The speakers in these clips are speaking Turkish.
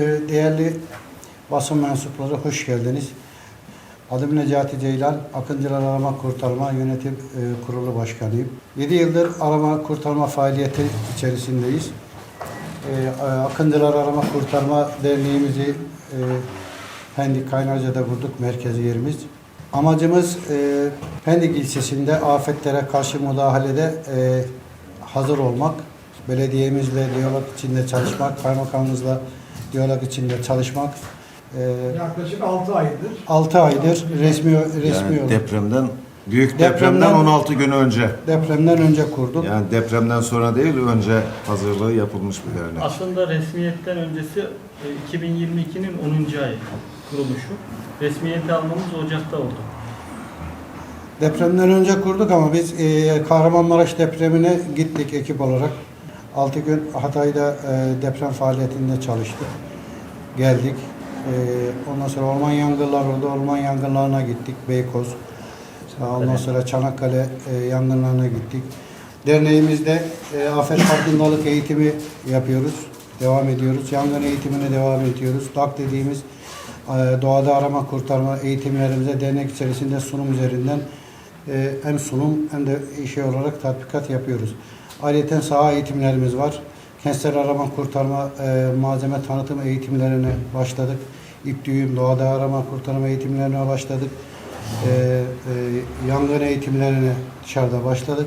e, değerli basın mensupları hoş geldiniz. Adım Necati Ceylan, Akıncılar Arama Kurtarma Yönetim e, Kurulu Başkanıyım. 7 yıldır arama kurtarma faaliyeti içerisindeyiz. E, Akıncılar Arama Kurtarma Derneğimizi e, Pendik Kaynarca'da kurduk, merkezi yerimiz. Amacımız Pendik ilçesinde afetlere karşı müdahalede hazır olmak, belediyemizle diyalog içinde çalışmak, kaymakamımızla diyalog içinde çalışmak. E, Yaklaşık 6 aydır. 6 aydır resmi resmi Yani olarak depremden büyük Depremden- depremden 16 gün önce. depremden önce kurduk. Yani depremden sonra değil önce hazırlığı yapılmış bir dernek. Aslında resmiyetten öncesi e, 2022'nin 10. ayı kuruluşu. Resmiyeti almamız Ocak'ta oldu. Depremden önce kurduk ama biz e, Kahramanmaraş depremine gittik ekip olarak. 6 gün Hatay'da e, deprem faaliyetinde çalıştık. Geldik. E, ondan sonra orman yangınları oldu. Orman yangınlarına gittik. Beykoz. Ondan sonra Çanakkale e, yangınlarına gittik. Derneğimizde e, afet farkındalık eğitimi yapıyoruz. Devam ediyoruz. Yangın eğitimine devam ediyoruz. DAK dediğimiz e, doğada arama kurtarma eğitimlerimize dernek içerisinde sunum üzerinden e, hem sunum hem de şey olarak tatbikat yapıyoruz. Ayrıca saha eğitimlerimiz var. Kentsel arama kurtarma e, malzeme tanıtım eğitimlerine başladık. İp düğüm, doğada arama kurtarma eğitimlerine başladık. E, e, yangın eğitimlerine dışarıda başladık.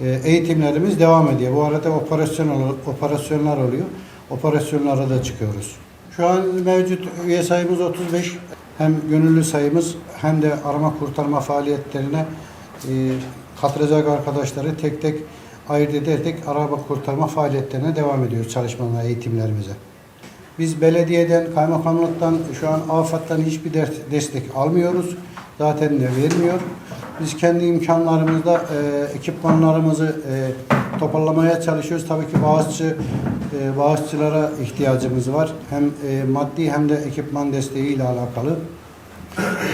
E, eğitimlerimiz devam ediyor. Bu arada operasyon operasyonlar oluyor. Operasyonlara da çıkıyoruz. Şu an mevcut üye sayımız 35. Hem gönüllü sayımız hem de arama kurtarma faaliyetlerine e, katılacak arkadaşları tek tek ayırt ederek arama kurtarma faaliyetlerine devam ediyoruz çalışmalarına, eğitimlerimize. Biz belediyeden, kaymakamlıktan, şu an AFAD'dan hiçbir destek almıyoruz. Zaten de vermiyor. Biz kendi imkanlarımızla e, ekipmanlarımızı e, toparlamaya çalışıyoruz. Tabii ki bağışçı, e, bağışçılara ihtiyacımız var. Hem e, maddi hem de ekipman desteğiyle alakalı.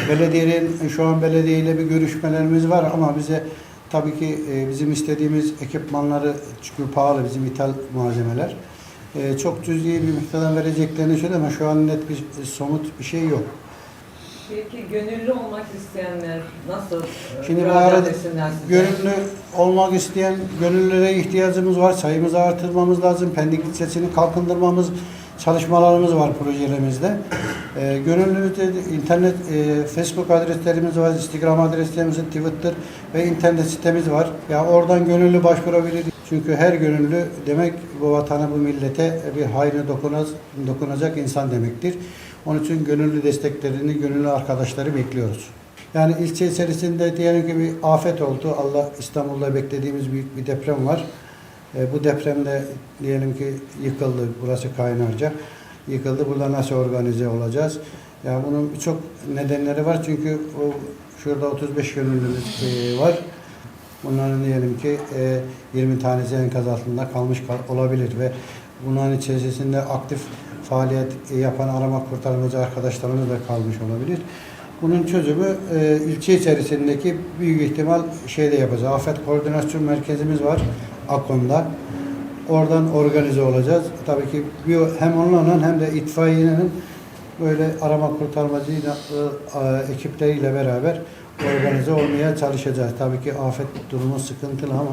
Belediyenin şu an belediyeyle bir görüşmelerimiz var ama bize tabii ki e, bizim istediğimiz ekipmanları çünkü pahalı bizim ithal malzemeler. E, çok cüzi bir miktardan vereceklerini ama şu an net bir somut bir şey yok. Peki gönüllü olmak isteyenler nasıl e, Şimdi bu müracaat etsinler size? gönüllü olmak isteyen gönüllülere ihtiyacımız var. Sayımızı artırmamız lazım. Pendik ilçesini kalkındırmamız çalışmalarımız var projelerimizde. Ee, gönüllülükte internet, e, Facebook adreslerimiz var, Instagram adreslerimiz, Twitter ve internet sitemiz var. Ya oradan gönüllü başvurabilir. Çünkü her gönüllü demek bu vatana, bu millete bir hayrına dokunaz, dokunacak insan demektir. Onun için gönüllü desteklerini, gönüllü arkadaşları bekliyoruz. Yani ilçe içerisinde diyelim ki bir afet oldu. Allah İstanbul'da beklediğimiz büyük bir deprem var. E, bu depremde diyelim ki yıkıldı. Burası Kaynarca. Yıkıldı. Burada nasıl organize olacağız? Yani bunun birçok nedenleri var. Çünkü o şurada 35 gönüllümüz e, var. Bunların diyelim ki e, 20 tanesi enkaz altında kalmış kal- olabilir ve bunların içerisinde aktif faaliyet yapan arama kurtarmacı arkadaşlarımız da kalmış olabilir. Bunun çözümü e, ilçe içerisindeki büyük ihtimal şeyde yapacağız. Afet Koordinasyon Merkezimiz var AKON'da. Oradan organize olacağız. Tabii ki hem onlarla hem de itfaiyenin böyle arama kurtarmacıyla e, e, ekipleriyle beraber organize olmaya çalışacağız. Tabii ki afet durumu sıkıntılı ama